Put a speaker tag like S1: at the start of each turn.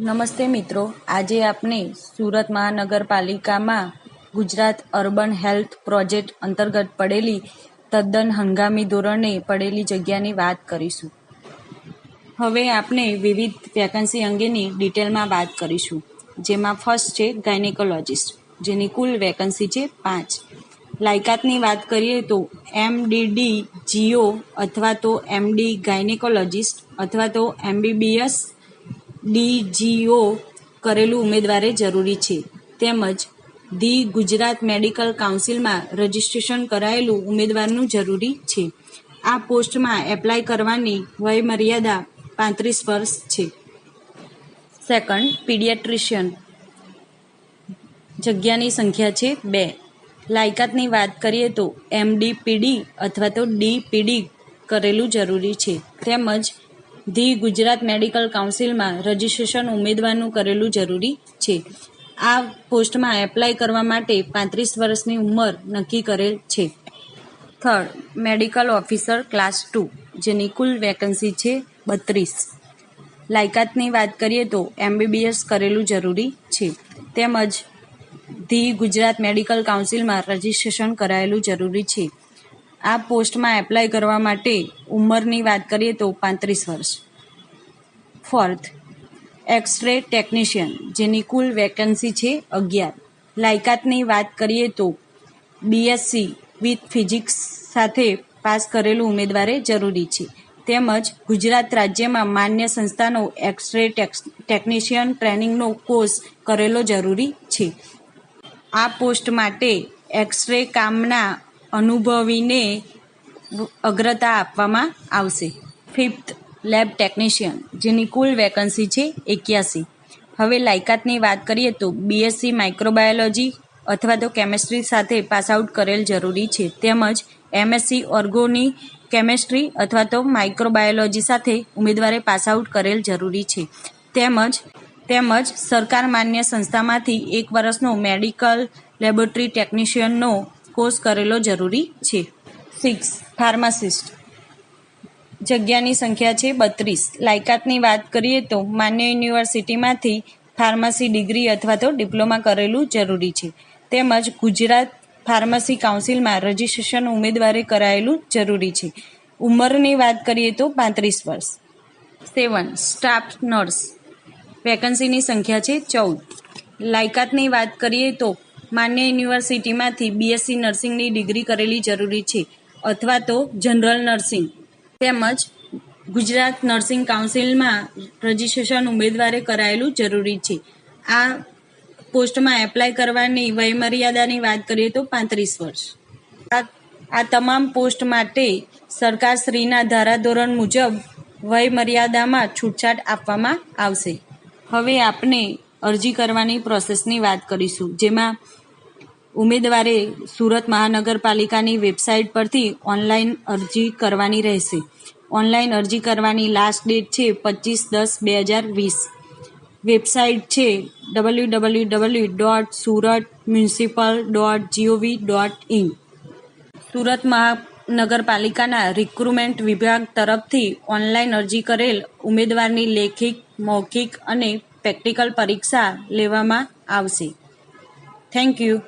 S1: નમસ્તે મિત્રો. આજે આપણે સુરત મહાનગરપાલિકામાં ગુજરાત અર્બન હેલ્થ પ્રોજેક્ટ અંતર્ગત પડેલી તદ્દન હંગામી ધોરણે પડેલી જગ્યાની વાત કરીશું. હવે આપણે વિવિધ વેકન્સી અંગેની ડિટેલમાં વાત કરીશું. જેમાં ફર્સ્ટ છે ગાયનેકોલોજિસ્ટ જેની કુલ વેકન્સી છે પાંચ. લાયકાતની વાત કરીએ તો એમડીડી જીઓ અથવા તો એમડી ગાયનેકોલોજિસ્ટ અથવા તો એમબીબીએસ ડીજીઓ કરેલું ઉમેદવારે જરૂરી છે. તેમજ ધી ગુજરાત મેડિકલ કાઉન્સિલમાં રજિસ્ટ્રેશન કરાયેલું ઉમેદવારનું જરૂરી છે. આ પોસ્ટમાં એપ્લાય કરવાની વયમર્યાદા પાંત્રીસ વર્ષ છે. Second, paediatrician. જગ્યાની સંખ્યા છે બે. લાયકાતની વાત કરીએ તો એમડી પીડી અથવા તો ડી પીડી કરેલું જરૂરી છે. તેમજ ધી ગુજરાત મેડિકલ કાઉન્સિલમાં રજિસ્ટ્રેશન ઉમેદવારનું કરેલું જરૂરી છે. આ પોસ્ટમાં એપ્લાય કરવા માટે પાંત્રીસ વર્ષની ઉંમર નક્કી કરેલ છે. Third, medical officer class two, જેની કુલ વેકન્સી છે બત્રીસ. લાયકાતની વાત કરીએ તો એમબીબીએસ કરેલું જરૂરી છે. તેમજ ધી ગુજરાત મેડિકલ કાઉન્સિલમાં રજિસ્ટ્રેશન કરાયેલું જરૂરી છે. આ પોસ્ટમાં એપ્લાય કરવા માટે ઉંમરની વાત કરીએ તો પાંત્રીસ વર્ષ. ફોર્થ એક્સરે ટેકનિશિયન જેની કુલ વેકન્સી છે અગિયાર. લાયકાતની વાત કરીએ તો બીએસસી વિથ ફિઝિક્સ સાથે પાસ કરેલું ઉમેદવારે જરૂરી છે. તેમજ ગુજરાત રાજ્યમાં માન્ય સંસ્થાનો એક્સરે ટેકનિશિયન ટ્રેનિંગનો કોર્સ કરેલો જરૂરી છે. આ પોસ્ટ માટે એક્સરે કામના અનુભવીને અગ્રતા આપવામાં આવશે. ફિફ્થ લેબ ટેકનિશિયન જેની કુલ વેકન્સી છે એક્યાસી. હવે લાયકાતની વાત કરીએ તો બીએસસી માઇક્રોબાયોલોજી અથવા તો કેમેસ્ટ્રી સાથે પાસ આઉટ કરેલ જરૂરી છે. તેમજ એમએસસી ઓર્ગોની કેમેસ્ટ્રી અથવા તો માઇક્રોબાયોલોજી સાથે ઉમેદવારે પાસ આઉટ કરેલ જરૂરી છે. તેમજ તેમજ સરકાર માન્ય સંસ્થામાંથી એક વર્ષનો મેડિકલ લેબોરેટરી ટેકનિશિયનનો કોર્સ કરેલો જરૂરી છે. સિક્સ ફાર્માસિસ્ટ જગ્યાની સંખ્યા છે બત્રીસ. લાયકાતની વાત કરીએ તો માન્ય યુનિવર્સિટીમાંથી ફાર્મસી ડિગ્રી અથવા તો ડિપ્લોમા કરેલું જરૂરી છે. તેમજ ગુજરાત ફાર્મસી કાઉન્સિલમાં રજિસ્ટ્રેશન ઉમેદવારે કરાયેલું જરૂરી છે. ઉંમરની વાત કરીએ તો પાંત્રીસ વર્ષ. સેવન સ્ટાફ નર્સ વેકન્સીની સંખ્યા છે ચૌદ. લાયકાતની વાત કરીએ તો માન્ય યુનિવર્સિટીમાંથી બીએસસી નર્સિંગની ડિગ્રી કરેલી જરૂરી છે, અથવા તો જનરલ નર્સિંગ. તેમજ ગુજરાત નર્સિંગ કાઉન્સિલમાં રજિસ્ટ્રેશન ઉમેદવારે કરાયેલું જરૂરી છે. આ પોસ્ટમાં એપ્લાય કરવાની વયમર્યાદાની વાત કરીએ તો પાંત્રીસ વર્ષ. આ તમામ પોસ્ટ માટે સરકારશ્રીના ધારાધોરણ મુજબ વયમર્યાદામાં છૂટછાટ આપવામાં આવશે. હવે આપણે અરજી કરવાની પ્રોસેસની વાત કરીશું, જેમાં ઉમેદવારે સુરત મહાનગરપાલિકાની વેબસાઇટ પરથી ઓનલાઈન અરજી કરવાની રહેશે. ઓનલાઈન અરજી કરવાની લાસ્ટ ડેટ છે પચીસ દસ બે હજાર વીસ. વેબસાઇટ છે W W W dot Surat municipal dot GOV dot in Surat મહાનગરપાલિકાના રિક્રુટમેન્ટ વિભાગ તરફથી ઓનલાઈન અરજી કરેલ ઉમેદવારની લેખિત, મૌખિક અને પ્રેક્ટિકલ પરીક્ષા લેવામાં આવશે. Thank you